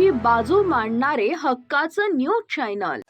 मुलींची बाजू मांडणारे हक्काचं न्यूज चॅनल.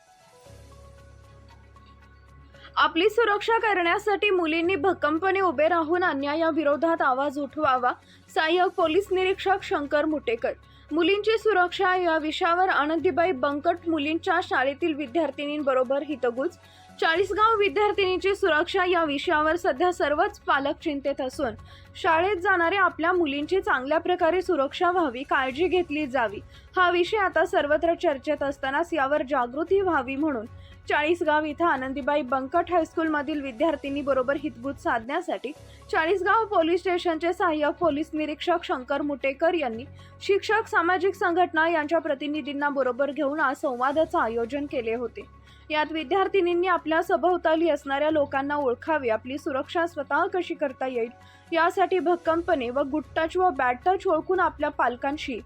आपली सुरक्षा करण्यासाठी मुलींनी भक्कमपणे उभे राहून अन्यायाविरोधात आवाज उठवावा सहाय्यक पोलीस निरीक्षक शंकर मुटेकर. मुलींची सुरक्षा या विषयावर आनंदीबाई बंकट मुलींच्या शाळेतील विद्यार्थिनींबरोबर हितगुज. चाळीसगाव विद्यार्थिनीची सुरक्षा या विषयावर सध्या सर्वच पालक चिंतेत असून शाळेत जाणाऱ्या आपल्या मुलींची चांगल्या प्रकारे सुरक्षा व्हावी काळजी घेतली जावी. हा विषय आता सर्वत्र चर्चेत असतानाच यावर जागृती व्हावी म्हणून चाळीसगाव इथं आनंदीबाई बंकट हायस्कूलमधील विद्यार्थिनी बरोबर हितगुज साधण्यासाठी चाळीसगाव पोलीस स्टेशनचे सहाय्यक पोलीस निरीक्षक शंकर मुटेकर यांनी शिक्षक सामाजिक संघटना यांच्या प्रतिनिधींना बरोबर घेऊन आज संवादाचं आयोजन केले होते. यात विद्यार्थिनींनी आपल्या सभोवताली असणाऱ्या लोकांना ओळखावे आपली सुरक्षा स्वतः कशी करता येईल यासाठी भक्कमपणे व गुड टच व बॅड टच ओळखून आपल्या पालकांशी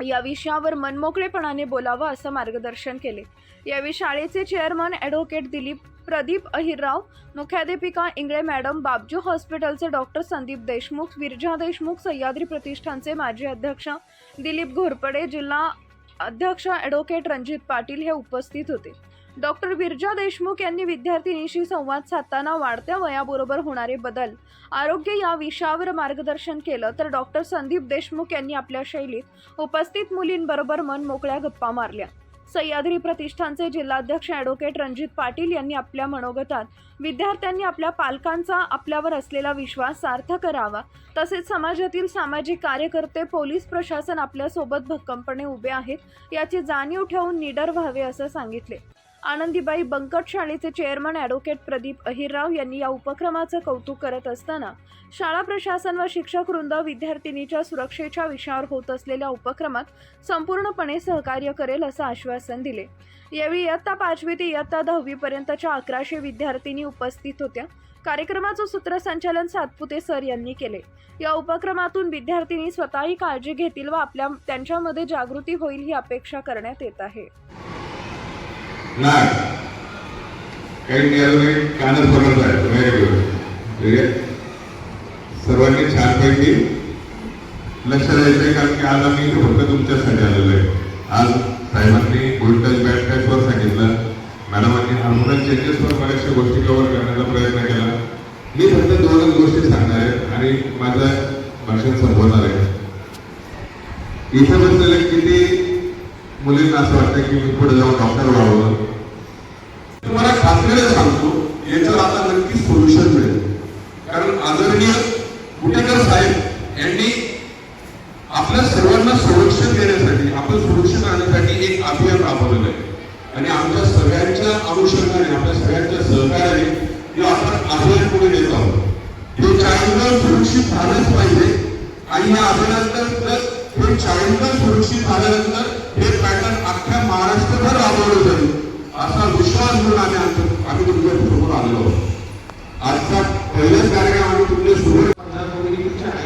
या विषयावर मनमोकळेपणाने बोलावं असं मार्गदर्शन केले. यावेळी शाळेचे चेअरमन ॲडव्होकेट दिलीप प्रदीप अहिरराव मुख्याध्यापिका इंगळे मॅडम बाबजू हॉस्पिटलचे डॉक्टर संदीप देशमुख विरजा देशमुख सह्याद्री प्रतिष्ठानचे माजी अध्यक्ष दिलीप घोरपडे जिल्हा अध्यक्ष ॲडव्होकेट रणजित पाटील हे उपस्थित होते. डॉक्टर बिरजा देशमुख यांनी विद्यार्थिनीशी संवाद साधताना वाढत्या वयाबरोबर होणारे बदल आरोग्य या विषयावर मार्गदर्शन केलं तर डॉक्टर संदीप देशमुख यांनी आपल्या शैलीत उपस्थित मुलींबरोबर मन मोकळ्या गप्पा मारल्या. सह्याद्री प्रतिष्ठानचे जिल्हाध्यक्ष ॲडव्होकेट रणजित पाटील यांनी आपल्या मनोगतात विद्यार्थ्यांनी आपल्या पालकांचा आपल्यावर असलेला विश्वास सार्थ करावा. तसेच समाजातील सामाजिक कार्यकर्ते पोलीस प्रशासन आपल्यासोबत भक्कमपणे उभे आहेत याची जाणीव ठेवून निडर व्हावे असं सांगितले. आनंदीबाई बंकट शाळेचे चेअरमन ॲडव्होकेट प्रदीप अहिरराव यांनी या उपक्रमाचं कौतुक करत असताना शाळा प्रशासन व शिक्षक वृंद विद्यार्थिनीच्या सुरक्षेच्या विषयावर होत असलेल्या उपक्रमात संपूर्णपणे सहकार्य करेल असं आश्वासन दिले. यावेळी इयत्ता पाचवी ते इयत्ता दहावीपर्यंतच्या अकराशे विद्यार्थिनी उपस्थित होत्या. कार्यक्रमाचं सूत्रसंचालन सातपुते सर यांनी केले. या उपक्रमातून विद्यार्थिनी स्वतःही काळजी घेतील व आपल्या त्यांच्यामध्ये जागृती होईल ही अपेक्षा करण्यात येत आहे. नाक काही नियम कानच बनवत आहे व्हेरी गुड ठीक आहे? सर्वांनी छानपैकी लक्ष द्यायचंय कारण की आज आम्ही फक्त तुमच्यासाठी आलेलो आहे. आज साहेबांनी गुड टच बॅड टचवर सांगितलं. मॅडमांनी हार्मोनल चेंजेसवर बऱ्याचशा गोष्टी कव्हर करण्याचा प्रयत्न केला. मी फक्त दोनच गोष्टी सांगणार आहे आणि माझं भाषण संपवणार आहे. इथं बसलेले किती असं वाटतं की मी पुढे जाऊन डॉक्टर व्हावं. तुम्हाला खात्रीने सांगतो याच्यावर आता नक्की सोल्युशन मिळेल. कारण आदरणीय कुटेकर साहेब यांनी आपल्या सर्वांना संरक्षण देण्यासाठी आपण सुरक्षित राहण्यासाठी एक अभियान राबवलेलं आहे. आणि आमच्या सगळ्यांच्या अनुषंगाने आपल्या सगळ्यांच्या सहकार्याने हे आपण अभियान पुढे देत आहोत. हे चाळीसगाव सुरक्षित झालंच पाहिजे. आणि या अभियानानंतर हे चाळीसगाव सुरक्षित झाल्यानंतर हे पॅटर्न अख्ख्या महाराष्ट्रभर राबवलं जाईल असा विश्वास घेऊन आम्ही आमच्या आम्ही तुमच्यासमोर आलेलो आजचा पहिलाच कार्यक्रम आम्ही तुमच्यासमोर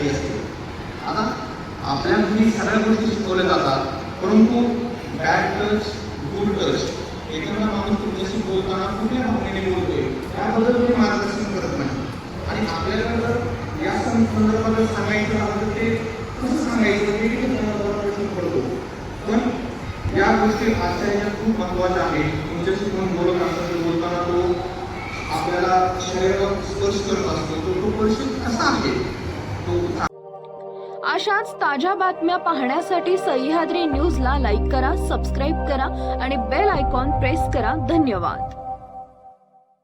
असते आता आपल्या मुली सगळ्या गोष्टी शिकवल्या जातात परंतु बॅड टच गुड टच एखादा माणूस तुमच्याशी बोलताना कुठल्या भावनेने बोलतोय? त्याबद्दल तुम्ही मार्गदर्शन करत नाही. आणि आपल्याला जर या संदर्भात सांगायचं झालं तर ते कसं सांगायचं? ते गोष्टी आजच्या ह्याच्यात खूप महत्त्वाच्या आहेत. तुमच्याशी कोण बोलत असतात बोलताना तो आपल्याला शरीरावर स्पर्श करत असतो. तो तो परिस्थिती कसा आहे? तो अशाच ताज्या बातम्या पाहण्यासाठी सह्याद्री न्यूजला लाईक करा सबस्क्राईब करा आणि बेल आयकॉन प्रेस करा. धन्यवाद.